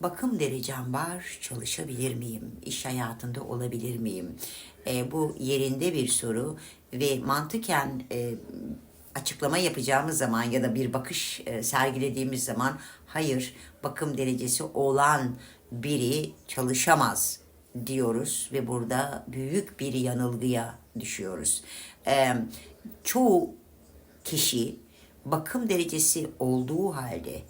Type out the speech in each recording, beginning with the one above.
bakım derecem var, çalışabilir miyim? İş hayatında olabilir miyim? E, bu yerinde bir soru ve mantıken e, açıklama yapacağımız zaman ya da bir bakış e, sergilediğimiz zaman hayır bakım derecesi olan biri çalışamaz diyoruz ve burada büyük bir yanılgıya düşüyoruz. E, çoğu kişi bakım derecesi olduğu halde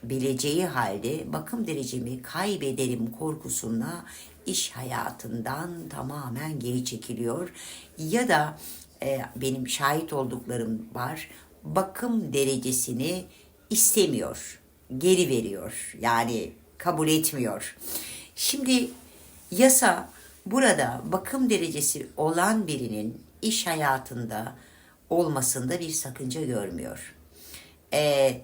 çalışabileceği halde bakım derecemi kaybederim korkusuna iş hayatından tamamen geri çekiliyor ya da e, benim şahit olduklarım var bakım derecesini istemiyor geri veriyor yani kabul etmiyor şimdi yasa burada bakım derecesi olan birinin iş hayatında olmasında bir sakınca görmüyor. Ee,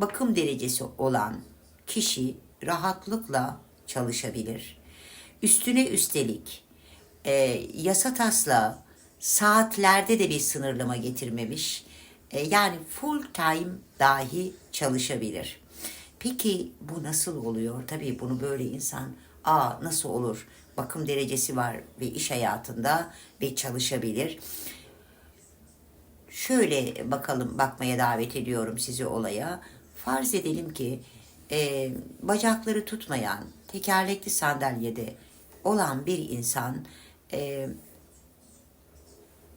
bakım derecesi olan kişi rahatlıkla çalışabilir. Üstüne üstelik e, yasa taslağı saatlerde de bir sınırlama getirmemiş. E, yani full time dahi çalışabilir. Peki bu nasıl oluyor? Tabii bunu böyle insan aa nasıl olur? Bakım derecesi var ve iş hayatında ve çalışabilir. Şöyle bakalım bakmaya davet ediyorum sizi olaya. Farz edelim ki e, bacakları tutmayan tekerlekli sandalyede olan bir insan e,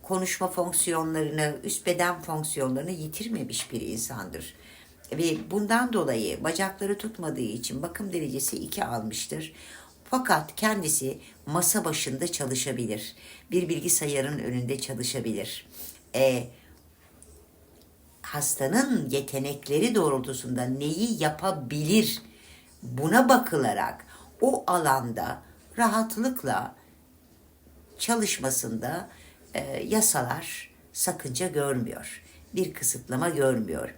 konuşma fonksiyonlarını, üst beden fonksiyonlarını yitirmemiş bir insandır. Ve bundan dolayı bacakları tutmadığı için bakım derecesi 2 almıştır. Fakat kendisi masa başında çalışabilir. Bir bilgisayarın önünde çalışabilir. E, hastanın yetenekleri doğrultusunda neyi yapabilir buna bakılarak o alanda rahatlıkla çalışmasında e, yasalar sakınca görmüyor. Bir kısıtlama görmüyor.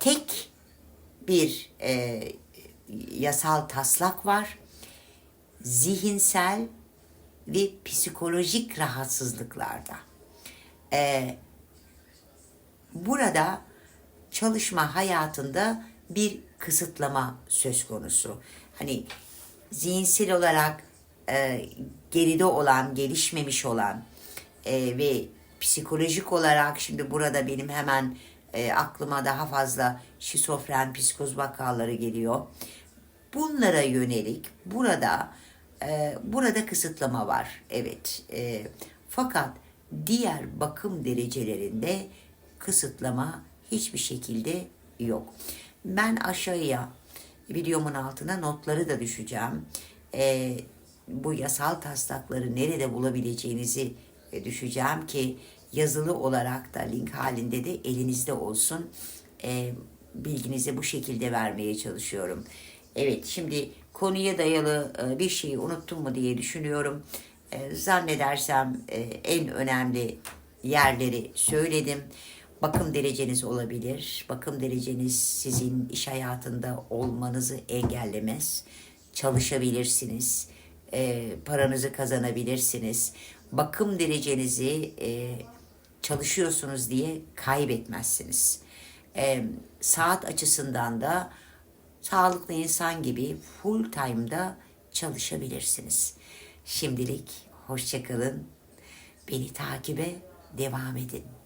Tek bir e, yasal taslak var. Zihinsel ve psikolojik rahatsızlıklarda. E, burada çalışma hayatında bir kısıtlama söz konusu. Hani zihinsel olarak e, geride olan, gelişmemiş olan e, ve psikolojik olarak şimdi burada benim hemen e, aklıma daha fazla şizofren, psikoz vakaları geliyor. Bunlara yönelik burada e, burada kısıtlama var. Evet. E, fakat diğer bakım derecelerinde kısıtlama hiçbir şekilde yok. Ben aşağıya videomun altına notları da düşeceğim. E, bu yasal taslakları nerede bulabileceğinizi e, düşeceğim ki yazılı olarak da link halinde de elinizde olsun. E, bilginizi bu şekilde vermeye çalışıyorum. Evet şimdi konuya dayalı e, bir şeyi unuttum mu diye düşünüyorum. E, zannedersem e, en önemli yerleri söyledim. Bakım dereceniz olabilir. Bakım dereceniz sizin iş hayatında olmanızı engellemez. Çalışabilirsiniz. E, paranızı kazanabilirsiniz. Bakım derecenizi e, çalışıyorsunuz diye kaybetmezsiniz. E, saat açısından da sağlıklı insan gibi full time'da çalışabilirsiniz. Şimdilik hoşçakalın. Beni takibe devam edin.